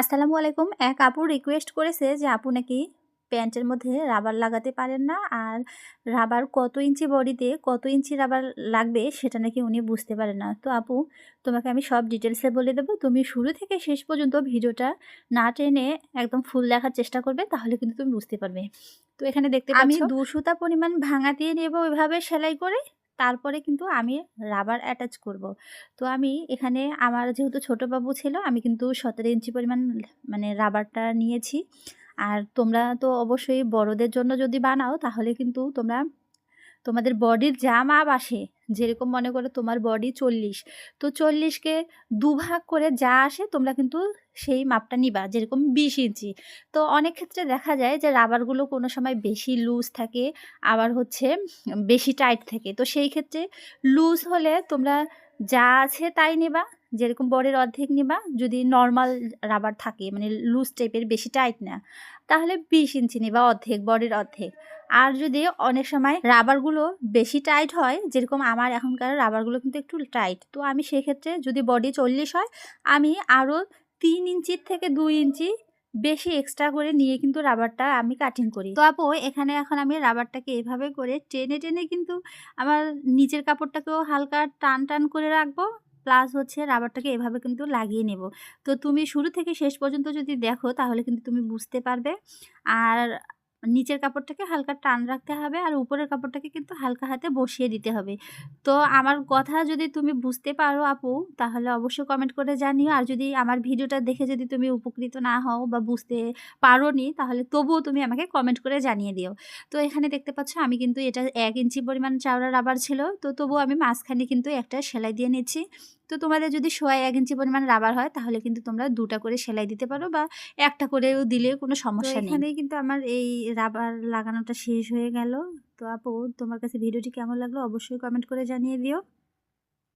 আসসালামু আলাইকুম। এক আপু রিকোয়েস্ট করেছে যে আপু নাকি প্যান্টের মধ্যে রাবার লাগাতে পারেন না আর রাবার কত ইঞ্চি বডিতে কত ইঞ্চি রাবার লাগবে সেটা নাকি উনি বুঝতে পারেন না। তো আপু তোমাকে আমি সব ডিটেলসে বলে দেবো। তুমি শুরু থেকে শেষ পর্যন্ত ভিডিওটা না টেনে একদম ফুল দেখার চেষ্টা করবে তাহলে কিন্তু তুমি বুঝতে পারবে। তো এখানে দেখতে আমি দু সুতা পরিমাণ ভাঙা দিয়ে নেব ওইভাবে সেলাই করে। তারপরে কিন্তু আমি রাবার অ্যাটাচ করব। তো আমি এখানে আমার যেহেতু ছোট বাবু ছিল, আমি কিন্তু সতেরো ইঞ্চি পরিমাণ মানে রাবারটা নিয়েছি। আর তোমরা তো অবশ্যই বড়দের জন্য যদি বানাও, তাহলে কিন্তু তোমরা তোমাদের বডির যা মাপ আসে, যেরকম মনে করো তোমার বডি চল্লিশ, তো চল্লিশকে দুভাগ করে যা আসে তোমরা কিন্তু সেই মাপটা নিবা, যেরকম বিশ ইঞ্চি। তো অনেক ক্ষেত্রে দেখা যায় যে রাবারগুলো কোনো সময় বেশি লুজ থাকে, আবার হচ্ছে বেশি টাইট থাকে। তো সেই ক্ষেত্রে লুজ হলে তোমরা যা আছে তাই নেবা। যেরকম বরের অর্ধেক নিবা, যদি নর্মাল রাবার থাকে মানে লুজ টাইপের বেশি টাইট না, তাহলে বিশ ইঞ্চি নিবা অর্ধেক, বরের অর্ধেক। আর যদি অনেক সময় রাবারগুলো বেশি টাইট হয়, যেরকম আমার এখনকার রাবারগুলো কিন্তু একটু টাইট তো আমি সেক্ষেত্রে যদি বডি চল্লিশ হয়, আমি আরও তিন ইঞ্চির থেকে দুই ইঞ্চি বেশি এক্সট্রা করে নিয়ে কিন্তু রাবারটা আমি কাটিং করি। তো আপু, এখানে এখন আমি রাবারটাকে এভাবে করে টেনে টেনে কিন্তু আমার নিচের কাপড়টাকেও হালকা টান টান করে রাখব প্লাস হচ্ছে রাবারটাকে এভাবে কিন্তু লাগিয়ে নেব। তো তুমি শুরু থেকে শেষ পর্যন্ত যদি দেখো, তাহলে কিন্তু তুমি বুঝতে পারবে। আর নিচের কাপড়টাকে হালকা টান রাখতে হবে আর উপরের কাপড়টাকে কিন্তু হালকা হাতে বসিয়ে দিতে হবে। তো আমার কথা যদি তুমি বুঝতে পারো আপু, তাহলে অবশ্যই কমেন্ট করে জানিও। আর যদি আমার ভিডিওটা দেখে যদি তুমি উপকৃত না হও বা বুঝতে পারো নি তাহলে তবুও তুমি আমাকে কমেন্ট করে জানিয়ে দিও। তো এখানে দেখতে পাচ্ছ আমি কিন্তু এটা এক ইঞ্চি পরিমাণ চাওড়া রাবার ছিল। তো তবুও আমি মাঝখানে কিন্তু একটা সেলাই দিয়ে নিচ্ছি। তো তোমাদের যদি সোয়া এক ইঞ্চি পরিমাণ রাবার হয় তাহলে কিন্তু তোমরা দুটা করে সেলাই দিতে পারো বা একটা করেও দিলে কোনো সমস্যা নেই। এখানেই কিন্তু আমার এই রাবার লাগানোটা শেষ হয়ে গেল। তো আপু তোমার কাছে ভিডিওটি কেমন লাগল অবশ্যই কমেন্ট করে জানিয়ে দিও।